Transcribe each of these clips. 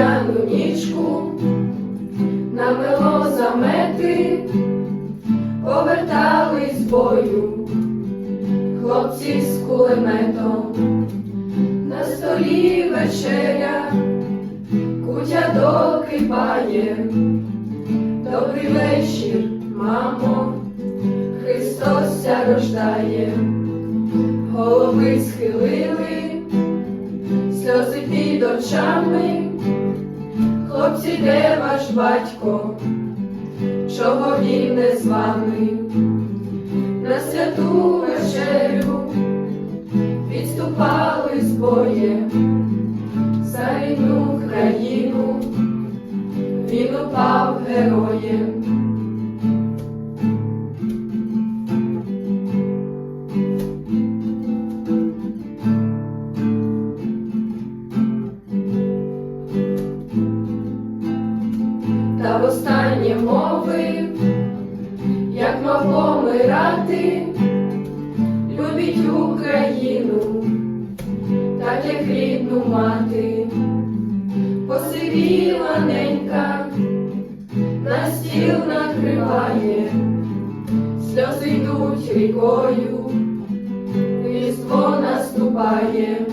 різдвяну нічку намело замети, повертались з бою, хлопці з кулеметом, на столі вечеря, кутя докипає, добрий вечір, мамо, Христос ся рождає, голови схилили. Сльози під очами хлопці, де ваш батько, чого він не з вами, на святу вечерю відступали з боє за рідну країну він упав героєм. Та востаннє мови, як мав помирати, любіть Україну, так як рідну мати. Посивіла ненька, на стіл накриває, сльози йдуть рікою, різдво наступає,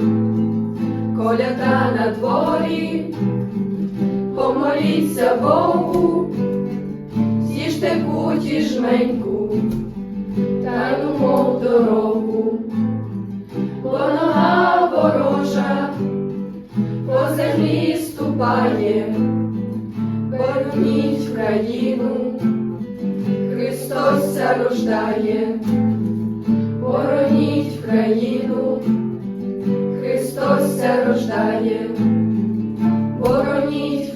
коляда на дворі, помоліться Богу, з'їжте куті жменьку, та й мов дорогу, бо нога ворожа по землі ступає, бороніть країну, Христос ся рождає, бороніть країну, Христос ся рождає, бороніть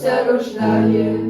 країну, Христос ся рождає.